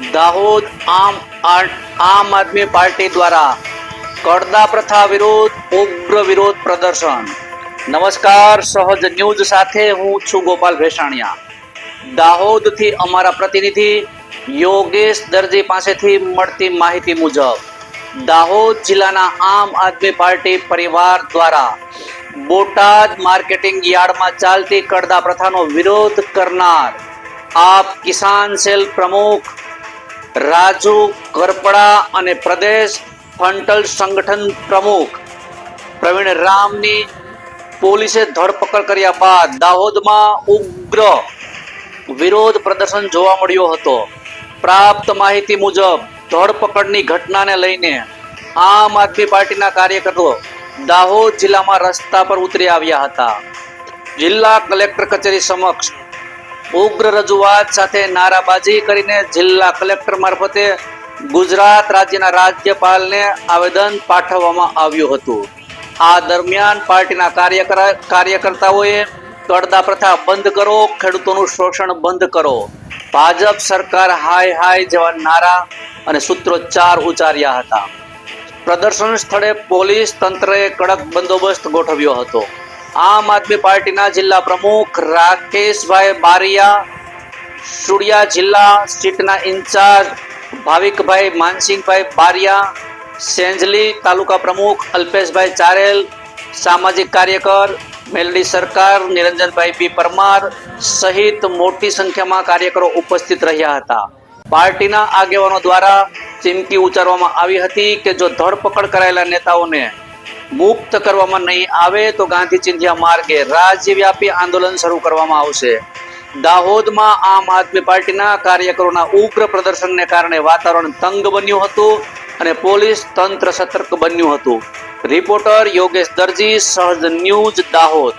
દાહોદ આમ આ- આમ આદમી પાર્ટી દ્વારા કડદા પ્રથા વિરોધ ઉગ્ર વિરોધ પ્રદર્શન નમસ્કાર સહજ ન્યૂઝ સાથે હું છું ગોપાલ ભેસાણિયા દાહોદથી અમારા પ્રતિનિધિ યોગેશ દરજી પાસેથી મળતી માહિતી મુજબ દાહોદ જિલ્લાના આમ આદમી પાર્ટી પરિવાર દ્વારા બોટાદ માર્કેટિંગ યાર્ડમાં ચાલતી કડદા પ્રથાનો વિરોધ કરનાર આપ કિસાન સેલ પ્રમુખ રાજુ કરપડા અને પ્રદેશ ફંટલ સંગઠન પ્રમુખ પ્રવીણ રામની પોલીસે ધરપકડ કર્યા બાદ દાહોદમાં ઉગ્ર વિરોધ પ્રદર્શન જોવા મળ્યો હતો. પ્રાપ્ત માહિતી મુજબ, ધરપકડની ઘટનાને લઈને આમ આદમી પાર્ટીના કાર્યકરો દાહોદ જિલ્લામાં રસ્તા પર ઉતરી આવ્યા હતા. જિલ્લા કલેક્ટર કચેરી સમક્ષ ઉગ્ર રજૂઆત સાથે નારાબાજી કરીને જિલ્લા કલેક્ટર મારફતે ગુજરાત રાજ્યના રાજ્યપાલને આવેદન પાઠવવામાં આવ્યું હતું. આ દરમિયાન પાર્ટીના કાર્યકર, કાર્યકર્તાઓએ કડદા પ્રથા બંધ કરો, ખેડૂતોનું શોષણ બંધ કરો. ભાજપ સરકાર હાય હાય જેવા નારા અને સૂત્રોચ્ચાર ઉચ્ચાર્યા હતા. પ્રદર્શન સ્થળે પોલીસ તંત્રએ કડક બંદોબસ્ત ગોઠવ્યો હતો. આમ આદમી પાર્ટીના જિલ્લા પ્રમુખ રાકેશભાઈ બારિયા, સુડિયા જિલ્લા સીટના ઇન્ચાર્જ ભાવિકભાઈ માનસિંહભાઈ બારિયા, સેંજલી તાલુકા પ્રમુખ અલ્પેશભાઈ ચારેલ, સામાજિક કાર્યકર મેલડી સરકાર, નિરંજનભાઈ પી પરમાર સહિત મોટી સંખ્યામાં કાર્યકરો ઉપસ્થિત રહ્યા હતા. પાર્ટીના આગેવાનો દ્વારા ચીમકી ઉચ્ચારવામાં આવી હતી કે જો ધરપકડ કરાયેલા નેતાઓને મુક્ત કરવામાં નહીં આવે તો ગાંધી ચિંધ્યા માર્ગે રાજ્યવ્યાપી આંદોલન શરૂ કરવામાં આવશે. દાહોદમાં આમ આદમી પાર્ટીના કાર્યકરોના ઉગ્ર પ્રદર્શનને કારણે વાતાવરણ તંગ બન્યું હતું અને પોલીસ તંત્ર સતર્ક બન્યું હતું. રિપોર્ટર યોગેશ દરજી, સહજ ન્યૂઝ દાહોદ.